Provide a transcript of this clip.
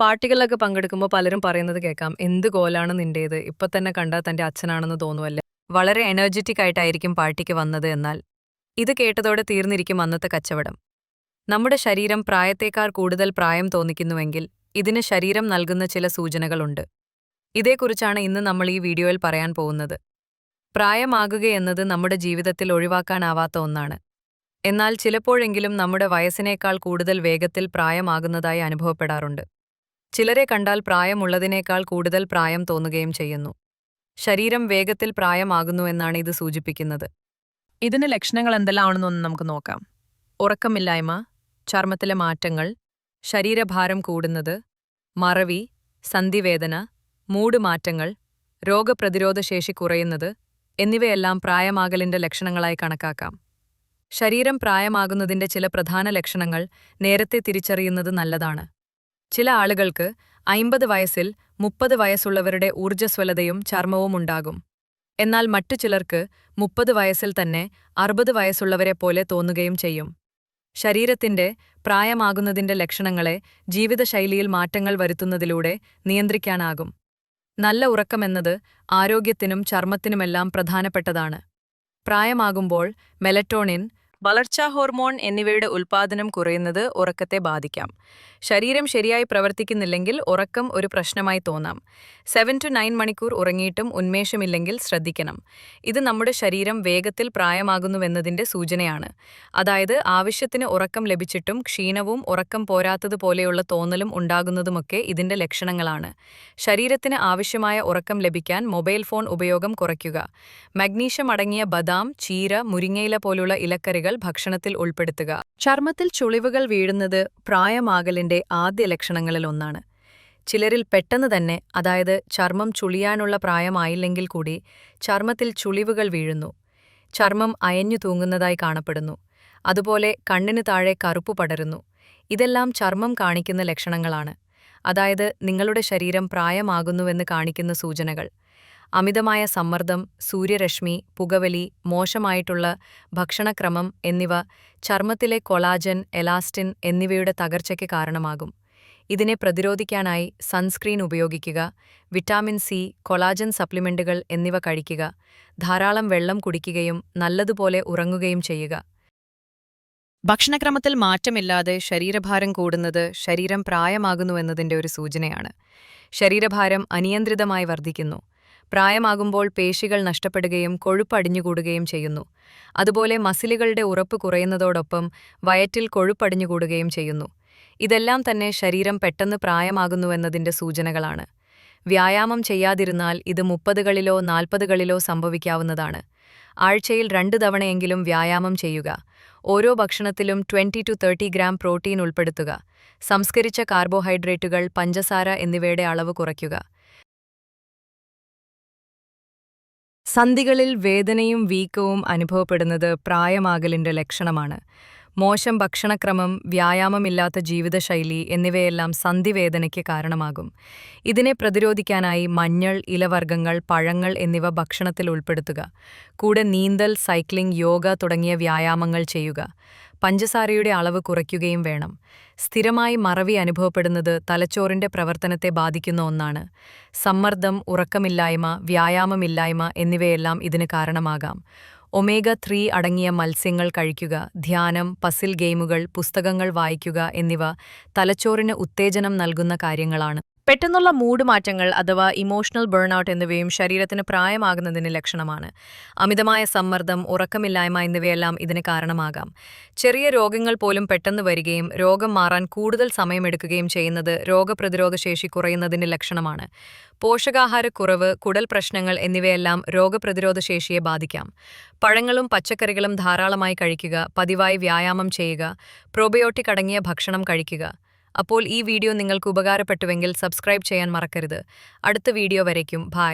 പാർട്ടികളിലൊക്കെ പങ്കെടുക്കുമ്പോൾ പലരും പറയുന്നത് കേൾക്കാം. എന്ത് കോലാണ് നിന്റേത് ഇപ്പൊ തന്നെ കണ്ടാൽ തന്റെ അച്ഛനാണെന്ന് തോന്നുമല്ലേ വളരെ എനർജറ്റിക് ആയിട്ടായിരിക്കും പാർട്ടിക്ക് വന്നത് എന്നാൽ. ഇത് കേട്ടതോടെ തീർന്നിരിക്കും അന്നത്തെ കച്ചവടം. നമ്മുടെ ശരീരം പ്രായത്തേക്കാൾ കൂടുതൽ പ്രായം തോന്നിക്കുന്നുവെങ്കിൽ ഇതിന് ശരീരം നൽകുന്ന ചില സൂചനകളുണ്ട്. ഇതേക്കുറിച്ചാണ് ഇന്ന് നമ്മൾ ഈ വീഡിയോയിൽ പറയാൻ പോകുന്നത്. പ്രായമാകുകയെന്നത് നമ്മുടെ ജീവിതത്തിൽ ഒഴിവാക്കാനാവാത്ത ഒന്നാണ്. എന്നാൽ ചിലപ്പോഴെങ്കിലും നമ്മുടെ വയസ്സിനേക്കാൾ കൂടുതൽ വേഗത്തിൽ പ്രായമാകുന്നതായി അനുഭവപ്പെടാറുണ്ട്. ചിലരെ കണ്ടാൽ പ്രായമുള്ളതിനേക്കാൾ കൂടുതൽ പ്രായം തോന്നുകയും ചെയ്യുന്നു. ശരീരം വേഗത്തിൽ പ്രായമാകുന്നു എന്നാണ് ഇത് സൂചിപ്പിക്കുന്നത്. ഇതിന്റെ ലക്ഷണങ്ങൾ എന്തെല്ലാമാണെന്നൊന്ന് നമുക്ക് നോക്കാം. ഉറക്കമില്ലായ്മ ചർമ്മത്തിലെ മാറ്റങ്ങൾ ശരീരഭാരം കൂടുന്നത് മറവി സന്ധിവേദന മൂട് മാറ്റങ്ങൾ രോഗപ്രതിരോധശേഷി കുറയുന്നത് എന്നിവയെല്ലാം പ്രായമാകലിന്റെ ലക്ഷണങ്ങളായി കണക്കാക്കാം. ശരീരം പ്രായമാകുന്നതിന്റെ ചില പ്രധാന ലക്ഷണങ്ങൾ നേരത്തെ തിരിച്ചറിയുന്നത് നല്ലതാണ്. ചില ആളുകൾക്ക് അയിമ്പത് വയസ്സിൽ മുപ്പത് വയസ്സുള്ളവരുടെ ഊർജസ്വലതയും ചർമ്മവും ഉണ്ടാകും എന്നാൽ മറ്റു ചിലർക്ക് മുപ്പത് വയസ്സിൽ തന്നെ അറുപത് വയസ്സുള്ളവരെ പോലെ തോന്നുകയും ചെയ്യും. ശരീരത്തിന്റെ പ്രായമാകുന്നതിന്റെ ലക്ഷണങ്ങളെ ജീവിതശൈലിയിൽ മാറ്റങ്ങൾ വരുത്തുന്നതിലൂടെ നിയന്ത്രിക്കാനാകും. നല്ല ഉറക്കമെന്നത് ആരോഗ്യത്തിനും ചർമ്മത്തിനുമെല്ലാം പ്രധാനപ്പെട്ടതാണ്. പ്രായമാകുമ്പോൾ മെലറ്റോണിൻ വളർച്ചാ ഹോർമോൺ എന്നിവയുടെ ഉൽപ്പാദനം കുറയുന്നത് ഉറക്കത്തെ ബാധിക്കാം. ശരീരം ശരിയായി പ്രവർത്തിക്കുന്നില്ലെങ്കിൽ ഉറക്കം ഒരു പ്രശ്നമായി തോന്നാം. സെവൻ ടു നയൻ മണിക്കൂർ ഉറങ്ങിയിട്ടും ഉന്മേഷമില്ലെങ്കിൽ ശ്രദ്ധിക്കണം. ഇത് നമ്മുടെ ശരീരം വേഗത്തിൽ പ്രായമാകുന്നുവെന്നതിന്റെ സൂചനയാണ്. അതായത് ആവശ്യത്തിന് ഉറക്കം ലഭിച്ചിട്ടും ക്ഷീണവും ഉറക്കം പോരാത്തതുപോലെയുള്ള തോന്നലും ഉണ്ടാകുന്നതുമൊക്കെ ഇതിന്റെ ലക്ഷണങ്ങളാണ്. ശരീരത്തിന് ആവശ്യമായ ഉറക്കം ലഭിക്കാൻ മൊബൈൽ ഫോൺ ഉപയോഗം കുറയ്ക്കുക. മഗ്നീഷ്യം അടങ്ങിയ ബദാം ചീര മുരിങ്ങയില പോലുള്ള ഇലക്കറികൾ ഭക്ഷണത്തിൽ ഉൾപ്പെടുത്തുക. ചർമ്മത്തിൽ ചുളിവുകൾ വീഴുന്നത് പ്രായമാകലിന്റെ ആദ്യ ലക്ഷണങ്ങളിൽ ഒന്നാണ് ചിലരിൽ പെട്ടെന്ന് തന്നെ അതായത് ചർമ്മം ചുളിയാനുള്ള പ്രായമായില്ലെങ്കിൽ കൂടി ചർമ്മത്തിൽ ചുളിവുകൾ വീഴുന്നു. ചർമ്മം അയഞ്ഞു തൂങ്ങുന്നതായി കാണപ്പെടുന്നു. അതുപോലെ കണ്ണിന് താഴെ കറുപ്പ് പടരുന്നു. ഇതെല്ലാം ചർമ്മം കാണിക്കുന്ന ലക്ഷണങ്ങളാണ്. അതായത് നിങ്ങളുടെ ശരീരം പ്രായമാകുന്നുവെന്ന് കാണിക്കുന്ന സൂചനകൾ. അമിതമായ സമ്മർദ്ദം സൂര്യരശ്മി പുകവലി മോശമായിട്ടുള്ള ഭക്ഷണക്രമം എന്നിവ ചർമ്മത്തിലെ കൊളാജൻ എലാസ്റ്റിൻ എന്നിവയുടെ തകർച്ചയ്ക്ക് കാരണമാകും. ഇതിനെ പ്രതിരോധിക്കാനായി സൺസ്ക്രീൻ ഉപയോഗിക്കുക വിറ്റാമിൻ സി കൊളാജൻ സപ്ലിമെന്റുകൾ എന്നിവ കഴിക്കുക ധാരാളം വെള്ളം കുടിക്കുകയും നല്ലതുപോലെ ഉറങ്ങുകയും ചെയ്യുക. ഭക്ഷണക്രമത്തിൽ മാറ്റമില്ലാതെ ശരീരഭാരം കൂടുന്നത് ശരീരം പ്രായമാകുന്നുവെന്നതിന്റെ ഒരു സൂചനയാണ്. ശരീരഭാരം അനിയന്ത്രിതമായി വർദ്ധിക്കുന്നു. പ്രായമാകുമ്പോൾ പേശികൾ നഷ്ടപ്പെടുകയും കൊഴുപ്പ് അടിഞ്ഞുകൂടുകയും ചെയ്യുന്നു. അതുപോലെ മസിലുകളുടെ ഉറപ്പ് കുറയുന്നതോടൊപ്പം വയറ്റിൽ കൊഴുപ്പടിഞ്ഞുകൂടുകയും ചെയ്യുന്നു. ഇതെല്ലാം തന്നെ ശരീരം പെട്ടെന്ന് പ്രായമാകുന്നുവെന്നതിന്റെ സൂചനകളാണ്. വ്യായാമം ചെയ്യാതിരുന്നാൽ ഇത് മുപ്പതുകളിലോ നാൽപ്പതുകളിലോ സംഭവിക്കാവുന്നതാണ്. ആഴ്ചയിൽ രണ്ടു തവണയെങ്കിലും വ്യായാമം ചെയ്യുക. ഓരോ ഭക്ഷണത്തിലും twenty two thirty gram protein ഉൾപ്പെടുത്തുക. സംസ്കരിച്ച കാർബോഹൈഡ്രേറ്റുകൾ പഞ്ചസാര എന്നിവയുടെ അളവ് കുറയ്ക്കുക. സന്ധികളിൽ വേദനയും വീക്കവും അനുഭവപ്പെടുന്നത് പ്രായമാകലിന്റെ ലക്ഷണമാണ്. മോശം ഭക്ഷണക്രമം വ്യായാമമില്ലാത്ത ജീവിതശൈലി എന്നിവയെല്ലാം സന്ധിവേദനയ്ക്ക് കാരണമാകും. ഇതിനെ പ്രതിരോധിക്കാനായി മഞ്ഞൾ ഇലവർഗങ്ങൾ പഴങ്ങൾ എന്നിവ ഭക്ഷണത്തിൽ ഉൾപ്പെടുത്തുക. കൂടെ നീന്തൽ സൈക്ലിംഗ് യോഗ തുടങ്ങിയ വ്യായാമങ്ങൾ ചെയ്യുക. പഞ്ചസാരയുടെ അളവ് കുറയ്ക്കുകയും വേണം. സ്ഥിരമായി മറവി അനുഭവപ്പെടുന്നത് തലച്ചോറിന്റെ പ്രവർത്തനത്തെ ബാധിക്കുന്ന ഒന്നാണ്. സമ്മർദ്ദം ഉറക്കമില്ലായ്മ വ്യായാമമില്ലായ്മ എന്നിവയെല്ലാം ഇതിന് കാരണമാകാം. ഒമേഗ ത്രീ അടങ്ങിയ മത്സ്യങ്ങൾ കഴിക്കുക ധ്യാനം പസിൽ ഗെയിമുകൾ പുസ്തകങ്ങൾ വായിക്കുക എന്നിവ തലച്ചോറിന് ഉത്തേജനം നൽകുന്ന കാര്യങ്ങളാണ്. പെട്ടെന്നുള്ള മൂഡ് മാറ്റങ്ങൾ അഥവാ ഇമോഷണൽ ബേൺഔട്ട് എന്നിവയും ശരീരത്തിന് പ്രായമാകുന്നതിന് ലക്ഷണമാണ്. അമിതമായ സമ്മർദ്ദം ഉറക്കമില്ലായ്മ എന്നിവയെല്ലാം ഇതിന് കാരണമാകാം. ചെറിയ രോഗങ്ങൾ പോലും പെട്ടെന്ന് വരികയും രോഗം മാറാൻ കൂടുതൽ സമയമെടുക്കുകയും ചെയ്യുന്നത് രോഗപ്രതിരോധശേഷി കുറയുന്നതിന്റെ ലക്ഷണമാണ്. പോഷകാഹാരക്കുറവ് കുടൽ പ്രശ്നങ്ങൾ എന്നിവയെല്ലാം രോഗപ്രതിരോധശേഷിയെ ബാധിക്കാം. പഴങ്ങളും പച്ചക്കറികളും ധാരാളമായി കഴിക്കുക പതിവായി വ്യായാമം ചെയ്യുക പ്രോബയോട്ടിക് അടങ്ങിയ ഭക്ഷണം കഴിക്കുക അപ്പോൾ ഈ വീഡിയോ നിങ്ങൾക്ക് ഉപകാരപ്പെട്ടുവെങ്കിൽ സബ്സ്ക്രൈബ് ചെയ്യാൻ മറക്കരുത്. അടുത്ത വീഡിയോ വരയ്ക്കും. ബായ്